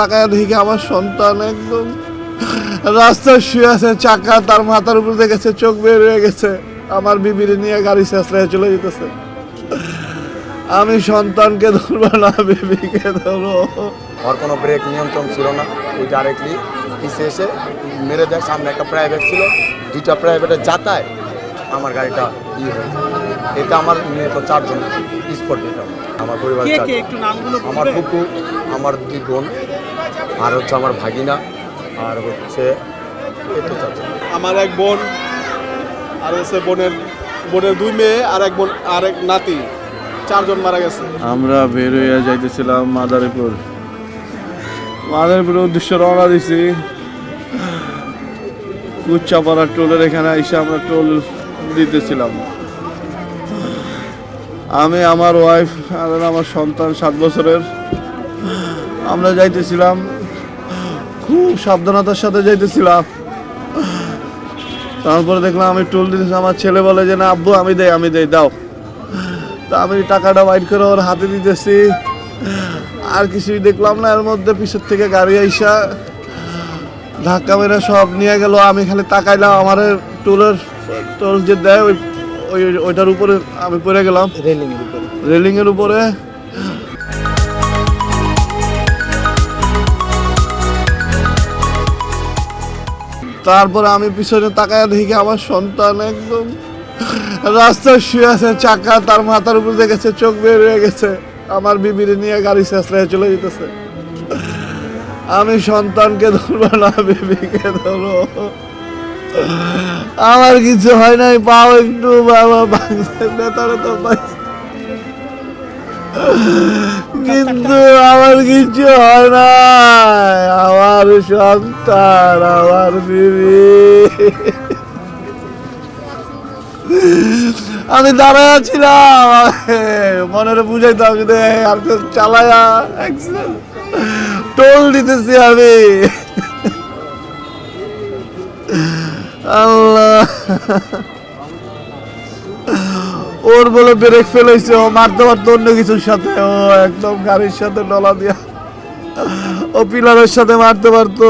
তাকায় দেখি আমার সন্তান একদম রাস্তায় শুয়ে আছে চাকা তার মাথার উপর দিয়ে গেছে চোখ বের হয়ে গেছে। আমার বিবিরে নিয়ে গাড়ি শেষরায় চলে যেতেছে। আমি সন্তানকে ধরবো না বিবিকে ধরো ওর কোনো ব্রেক নিয়ন্ত্রণ ছিল না। ওই ডাইরেক্টলি পিছিয়ে এসে মেরে দেয় সামনে একটা প্রাইভেট ছিল। দুইটা প্রাইভেটের যাতায় আমার গাড়িটা ই হয়ে এটা আমার নিহত চারজন স্পট আমার পরিবার কে কে? চারজন। আমার? কুকু আমার দুই বোন। আর হচ্ছে আমার ভাগিনা আর হচ্ছে আমার এক বোন আর হচ্ছে বোনের বোনের দুই মেয়ে আর এক বোন আর এক নাতি। চারজন মারা গেছে। আমরা বের হইয়া যাইতেছিলাম মাদারীপুর। মাদারীপুরের উদ্দেশ্যে রওনা দিছি। কুচ্চাপাড়া টোলের এখানে এসে আমরা টোল দিতেছিলাম। আমি আমার ওয়াইফ আর আমার সন্তান সাত বছরের। আমরা যাইতেছিলাম খুব সাবধানতার সাথে যাইতেছিলাম। তারপরে দেখলাম আমি টোল দিতেছি আমার ছেলে বলে যে না আব্বু আমি দেই আমি দেই দাও। তা আমি টাকাটা বাইট করে ওর হাতে দিতেছি। আর কিছুই দেখলাম না এর মধ্যে পিছের থেকে গাড়ি আইসা ধাক্কা মেরে সব নিয়ে গেল। আমি খালি তাকাইলাম আমার টোলের টোল যে দেয় ওই ওই ওইটার উপরে আমি পড়ে গেলাম। রেলিং এর উপরে। তারপরে আমি পিছনে তাকায় দেখি আমার সন্তান একদম রাস্তায় শুয়ে আছে চাকা তার মাথার উপর দেখেছে চোখ বের হয়ে গেছে আমার বিবিরে নিয়ে গাড়ি শেষরায় চলে যেতেছে আমি সন্তানকে ধরবো না বিবিকে ধরো আমার কিছু হয় নাই পাও একটু বাবা ভাঙছে নেতারে তো পাইছে। কিন্তু আমার কিছু হয় না। আমার সন্তান, আমার বিবি। আমি দাঁড়ায় ছিলাম মনের বুঝাইতাম যদি আর তো চালায়া টোল দিতেছি আমি। আল্লাহ। ওর বলে ব্রেক ফেল হয়েছে ও মারতে পারতো অন্য কিছুর সাথে, ও একদম গাড়ির সাথে ডলা দিয়া, ও পিলারের সাথে মারতে পারতো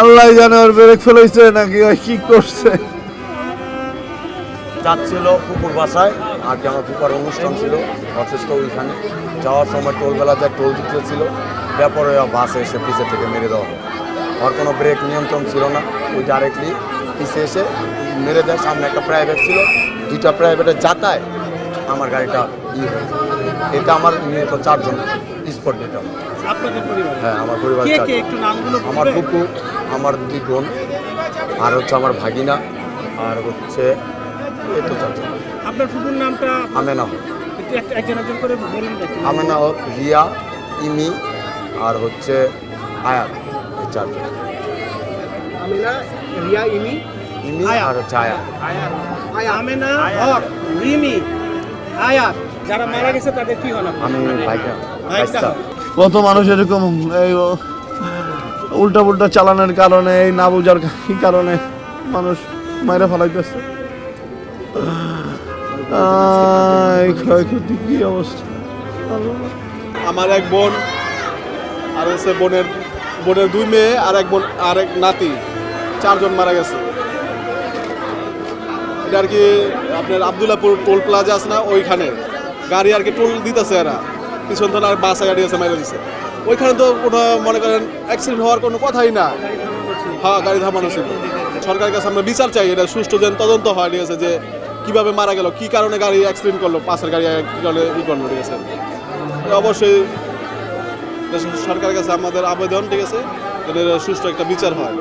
আল্লাহ জানে ওর ব্রেক ফেল হয়েছে নাকি ও কি করছে। যাচ্ছিল পুকুর বাসায়, আর কি আমার পুকুর অনুষ্ঠান ছিল অথচ ওইখানে। যাওয়ার সময় টোলবেলা যায় টোল দিতে ছিল ব্যাপারে বাসে এসে পিছে থেকে মেরে দেওয়া হয়। ওর কোনো ব্রেক নিয়ন্ত্রণ ছিল না, ওই ডাইরেক্টলি পিছিয়ে এসে মেরে দেয় সামনে একটা প্রাইভেট ছিল দুইটা প্রাইভেটের যাতায় আমার গাড়িটা ই হয়ে যায়। এটা আমার নিহত চারজন স্পট আপনাদের হ্যাঁ আমার পরিবার কে কে? চারজন। আমার? কুকু আমার দুই বোন আর হচ্ছে আমার ভাগিনা আর হচ্ছে তো চারজন। আপনার ফুপুর নামটা? আমেনা হক। আমেনা হক রিয়া ইমি আর হচ্ছে আয়াত এই চারজন। আমিনা রিয়া ইমি? ইমি আয়াত। আর হচ্ছে আয়াত আমেনা হক রিমি আয়াত যারা মারা গেছে তাদের কি হলো? আমি ভাইটা। কত মানুষ এরকম এই উল্টা পুল্টা চালানোর কারণে এই না বুঝার কারণে মানুষ মাইরা ফেলাইতেছে। ক্ষয়ক্ষতি কি অবস্থা? আমার এক বোন আর হচ্ছে বোনের বোনের দুই মেয়ে আর এক বোন আর এক নাতি। চারজন মারা গেছে। এটা আর কি আপনার আবদুল্লাপুর টোল প্লাজা আছে না, ওইখানে। গাড়ি আর কি টোল দিতেছে এরা। পিছন থেকে আর বাসা গাড়ি আছে মাইরে দিছে। ওইখানে তো কোনো মনে করেন অ্যাক্সিডেন্ট হওয়ার কোনো কথাই না। হ্যাঁ গাড়ি থামানো ছিল। সরকারের কাছে আমরা বিচার চাই, এটা সুষ্ঠু যেন তদন্ত হয়, ঠিক আছে, যে কীভাবে মারা গেল, কি কারণে গাড়ি অ্যাক্সিডেন্ট করল, পাশের গাড়ি কি কারণে ই করল, ঠিক আছে। অবশ্যই সরকারের কাছে আমাদের আবেদন, ঠিক আছে, এদের সুষ্ঠু একটা বিচার হয়।